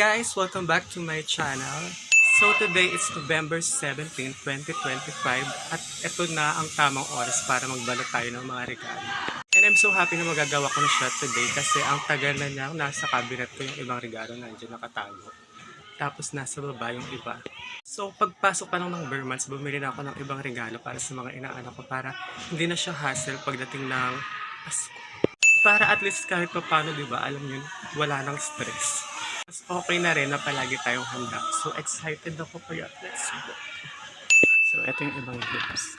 Guys! Welcome back to my channel. So today is November 17, 2025 at ito na ang tamang oras para magbalot tayo ng mga regalo. And I'm so happy na magagawa ko na siya today kasi ang tagal na niya nasa cabinet ko yung ibang regalo nandiyan nakatago. Tapos nasa baba yung iba. So pagpasok pa lang ng Burmans, bumili na ako ng ibang regalo para sa mga inaanak ko para hindi na siya hassle pagdating ng Pasko. Para at least kahit pa paano, di ba, alam yun, wala nang stress. Mas okay na rin na palagi tayong handa. So excited ako kaya let's go. So ito yung ibang gifts.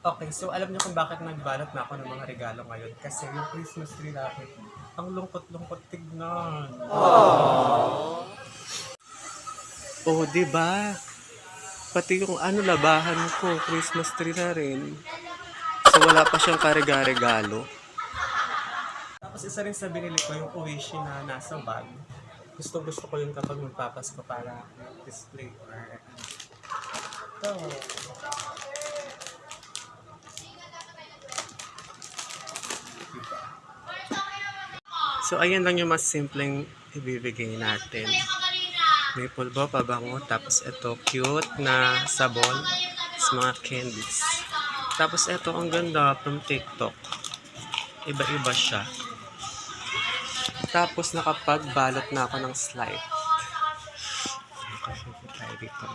Okay, so alam niyo kung bakit nagbalot na ako ng mga regalo ngayon. Kasi yung Christmas tree natin, ang lungkot-lungkot tignan. Oh, di ba? Pati yung ano labahan ko, Christmas tree na rin. So wala pa siyang karega-regalo. Tapos isa rin sa binili ko yung Uwishi na nasa bag. Gusto gusto ko yun kapag magpapasko para display or ito. So, ayan lang yung mas simpleng ibibigay natin. May pulbo, pabango, tapos ito, cute na sabon, tapos mga candies. Tapos ito, ang ganda from TikTok. Iba-iba siya. Tapos nakapagbalot na ako ng slide. Kasi tayo dito.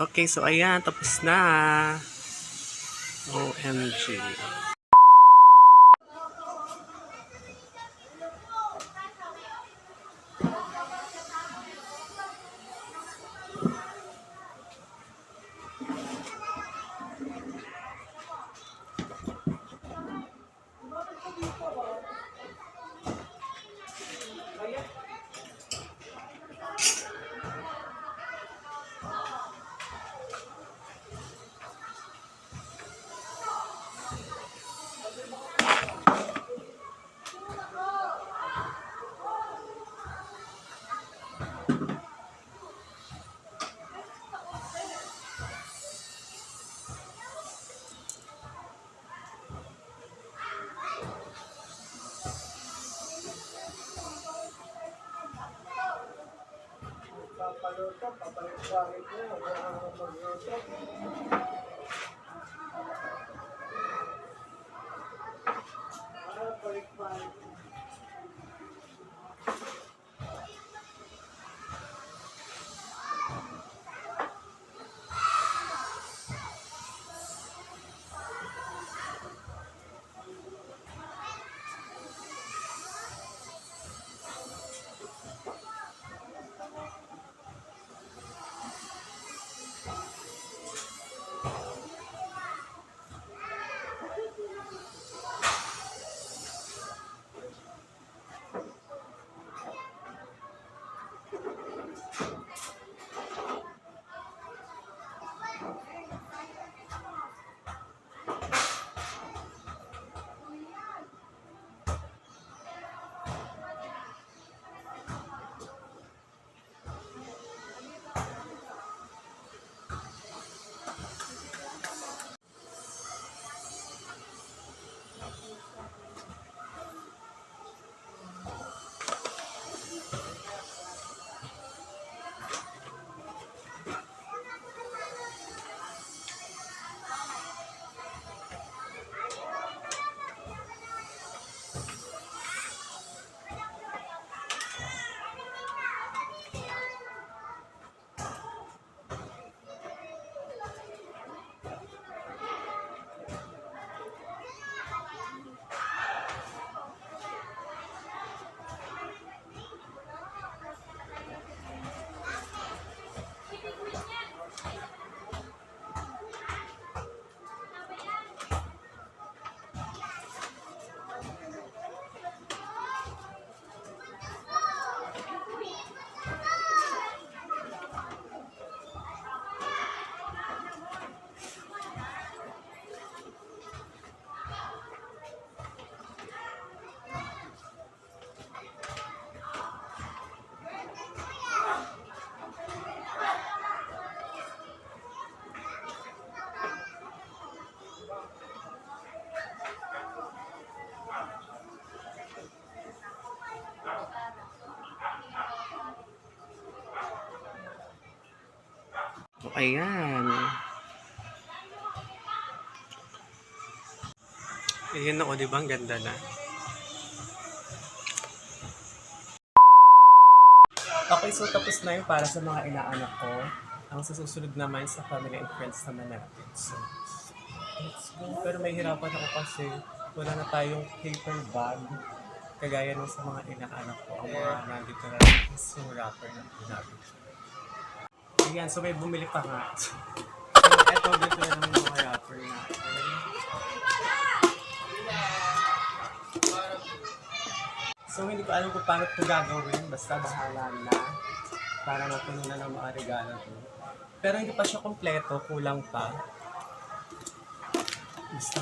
Okay, so ayan, tapos na. OMG. ka, pabalik-balik mo, wala kang mag-usap. So, ayan. Ayan na, o, di ba? Ang ganda na. Okay, so tapos na yun para sa mga inaanak ko. Ang susunod naman sa family and friends naman natin. So, let's go. Pero may hirapan ako kasi wala na tayong paper bag. Kagaya nung sa mga inaanak ko. Ang mga nandito na yung wrapper na pinagin. Ayan, so may bumili pa nga. So, eto dito na yung mga wrapper natin. So hindi ko alam kung paano ito gagawin. Basta bahala na. Para mapuno na ng mga regalo ko. Pero hindi pa siya kompleto. Kulang pa. Basta.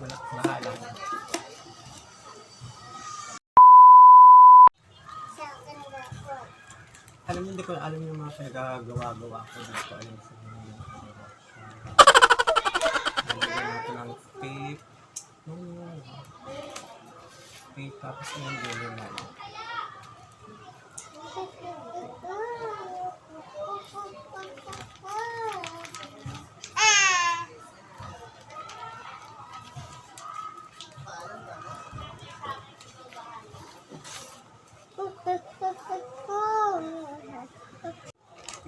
Wala. Bahala na. Alam mo, hindi ko alam yung mga pinagagawa-gawa ko dito. Alam sa mga ng tape. Hmm. Tape tapos yung dulo na. Tignan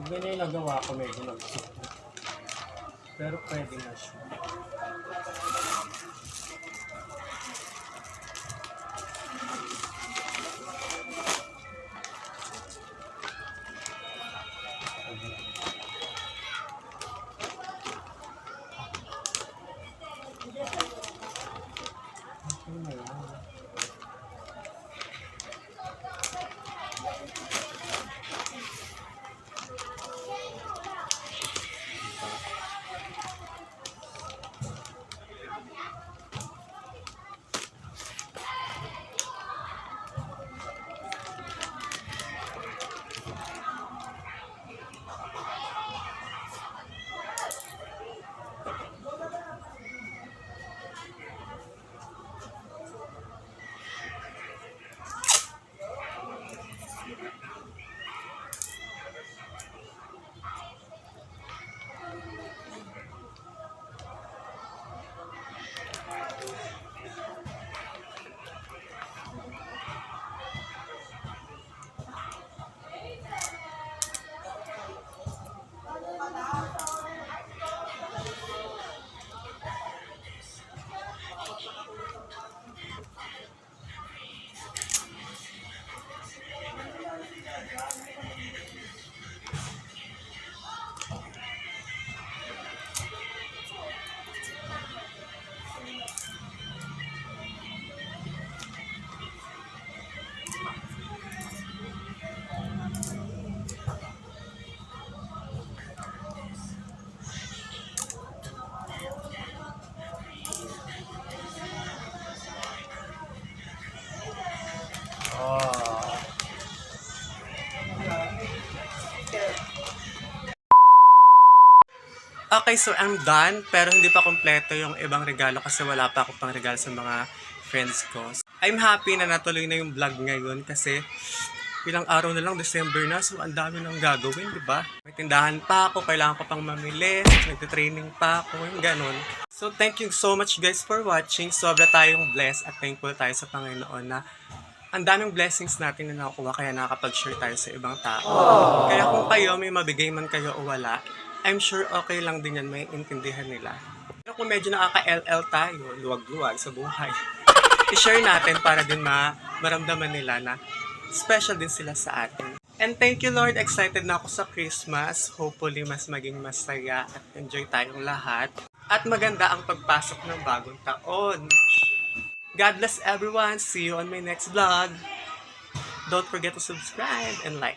Ganyan yung nagawa ko medyo nag Pero pwede na siya. Okay, so I'm done. Pero hindi pa kompleto yung ibang regalo kasi wala pa ako pang regalo sa mga friends ko. I'm happy na natuloy na yung vlog ngayon kasi ilang araw na lang, December na. So, ang dami nang gagawin, di ba? May tindahan pa ako, kailangan ko pang mamili, nagtitraining pa ako, yung ganun. So, thank you so much guys for watching. Sobra tayong blessed at thankful tayo sa Panginoon na ang daming blessings natin na nakukuha kaya nakakapag-share tayo sa ibang tao. Kaya kung kayo may mabigay man kayo o wala, I'm sure okay lang din yan, may intindihan nila. Pero kung medyo nakaka-LL tayo, luwag-luwag sa buhay, i-share natin para din ma maramdaman nila na special din sila sa atin. And thank you Lord, excited na ako sa Christmas. Hopefully mas maging masaya at enjoy tayong lahat. At maganda ang pagpasok ng bagong taon. God bless everyone. See you on my next vlog. Don't forget to subscribe and like.